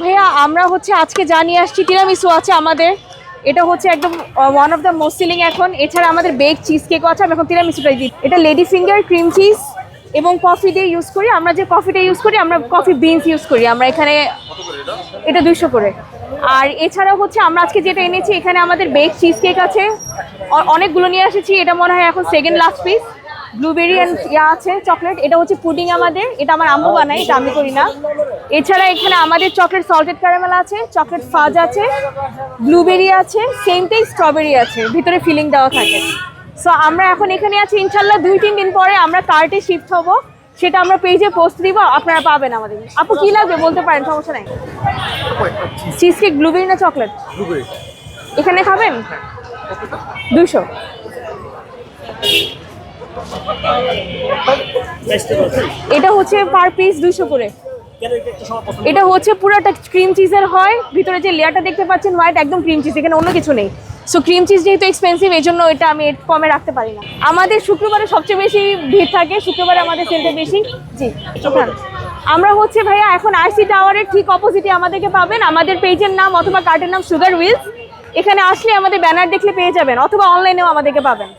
ভাইয়া, আমরা হচ্ছে আজকে জানিয়ে আসছি তিরামিসু আছে আমাদের। এটা হচ্ছে একদম one of the most selling এখন। এছাড়া আমাদের বেক চিজ কেকও আছে, আমি এখন তিরামিসুটাই দিই। এটা লেডি ফিঙ্গার ক্রিম চিজ এবং কফি দিয়ে ইউজ করি। আমরা যে কফিটা ইউজ করি, আমরা কফি বিনস ইউজ করি। আমরা এখানে এটা দুইশো করে। আর এছাড়াও হচ্ছে আমরা আজকে যেটা এনেছি, এখানে আমাদের বেক চিজ কেক আছে অনেকগুলো নিয়ে এসেছি। এটা মনে হয় এখন second last piece blueberry and yeah আছে চকলেট এটা হচ্ছে পুডিং আমাদের এটা আমার আম্মু বানাই এটা আমি করি না। এছাড়া এখানে আমাদের চকলেট সল্টেড ক্যারামেল আছে চকলেট ফাজ আছে ব্লুবেরি আছে সেমটাই স্ট্রবেরি আছে ভিতরে ফিলিং দেওয়া থাকে। সো আমরা এখন এখানে আছি ইনশাল্লাহ দুই তিন দিন পরে আমরা কার্টে শিফট হব সেটা আমরা পেজে পোস্ট দিব আপনারা পাবেন আমাদের। আপু কি লাগবে বলতে পারেন সমস্যা নাই। চিজ কেক ব্লুবেরি না চকলেট এখানে খাবেন? দুশো এটা হচ্ছে পার পিস দুশো করে। এটা হচ্ছে পুরোটা ক্রিম চিজের হয়। ভিতরে যে লেয়ারটা দেখতে পাচ্ছেন হোয়াইট একদম ক্রিম চিজ এখানে অন্য কিছু নেই। সো ক্রিম চিজ যেহেতু এক্সপেন্সিভ এই জন্য এটা আমি কমে রাখতে পারি না। আমাদের শুক্রবারে সবচেয়ে বেশি ভিড় থাকে, শুক্রবারে আমাদের সেন্টার বেশি। জি আমরা হচ্ছে ভাইয়া এখন আইসি টাওয়ারের ঠিক অপোজিটে আমাদেরকে পাবেন। আমাদের পেজের নাম অথবা কার্ডের নাম সুগার উইলস এখানে আসলে আমাদের ব্যানার দেখলে পেয়ে যাবেন, অথবা অনলাইনেও আমাদেরকে পাবেন।